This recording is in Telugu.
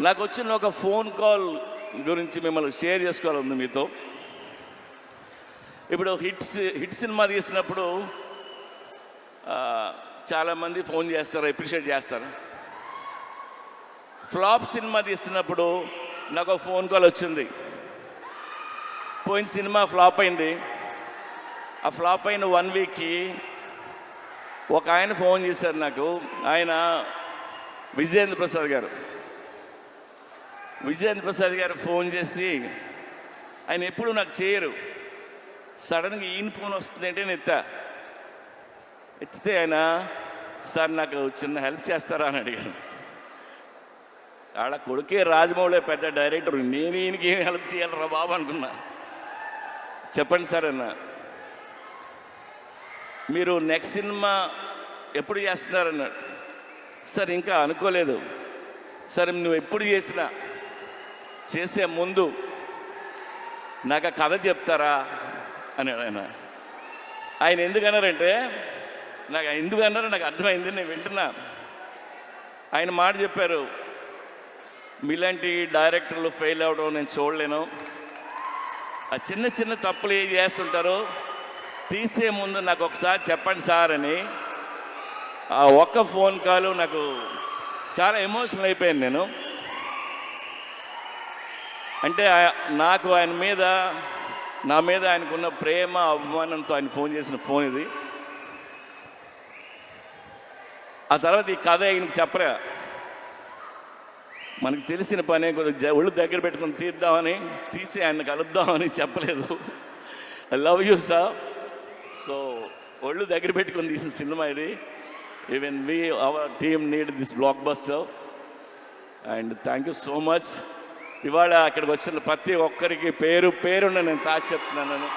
నాకు వచ్చిన ఒక ఫోన్ కాల్ గురించి మిమ్మల్ని షేర్ చేసుకోవాలంది మీతో. ఇప్పుడు హిట్స్ హిట్ సినిమా తీసినప్పుడు చాలామంది ఫోన్ చేస్తారు అప్రిషియేట్ చేస్తారు. ఫ్లాప్ సినిమా తీసినప్పుడు నాకు ఒక ఫోన్ కాల్ వచ్చింది. పోయిన సినిమా ఫ్లాప్ అయింది. ఆ ఫ్లాప్ అయిన వన్ వీక్కి ఒక ఆయన ఫోన్ చేశారు నాకు. ఆయన విజయేంద్ర ప్రసాద్ గారు. విజయేంద్ర ప్రసాద్ గారు ఫోన్ చేసి ఆయన ఎప్పుడు నాకు చేయరు. సడన్గా ఈయన ఫోన్ వస్తుందంటే నేను ఎత్తా. ఎత్తితే ఆయన సార్ నాకు చిన్న హెల్ప్ చేస్తారా? అని అడిగాను ఆడ కొడుకే రాజమౌళి పెద్ద డైరెక్టర్. నేను ఈయనకి ఏం హెల్ప్ చేయాలరా బాబు అనుకున్నా. చెప్పండి సార్ అన్న. మీరు నెక్స్ట్ సినిమా ఎప్పుడు చేస్తున్నారన్నాడు సార్ ఇంకా అనుకోలేదు. సరే నువ్వు ఎప్పుడు చేసినా చేసే ముందు నాకు ఆ కథ చెప్తారా అని ఆయన. ఆయన ఎందుకన్నారంటే నాకు ఎందుకన్నారో నాకు అర్థమైంది నేను వింటున్నా. ఆయన మాట చెప్పారు మీలాంటి డైరెక్టర్లు ఫెయిల్ అవడం నేను చూడలేను. ఆ చిన్న చిన్న తప్పులు ఏం చేస్తుంటారో తీసే ముందు నాకు ఒకసారి చెప్పండి సార్ అని ఆ ఒక్క ఫోన్ కాల్ నాకు చాలా ఎమోషనల్ అయిపోయాను నేను. అంటే నాకు ఆయన మీద నా మీద ఆయనకున్న ప్రేమ అభిమానంతో ఆయన ఫోన్ చేసిన ఫోన్ ఇది. ఆ తర్వాత ఈ కథ ఆయనకి చెప్పలే. మనకు తెలిసిన పనే కొద్దిగా జ- ఒళ్ళు దగ్గర పెట్టుకుని తీద్దామని తీసి ఆయన కలుద్దామని చెప్పలేదు. I love you sir so ఒళ్ళు దగ్గర పెట్టుకుని తీసిన సినిమా ఇది. Even we our team need this blockbuster and thank you so much ఇవాళ అక్కడికి వచ్చిన ప్రతి ఒక్కరికి పేరు పేరున్న నేను తాకి చెప్తున్నాను.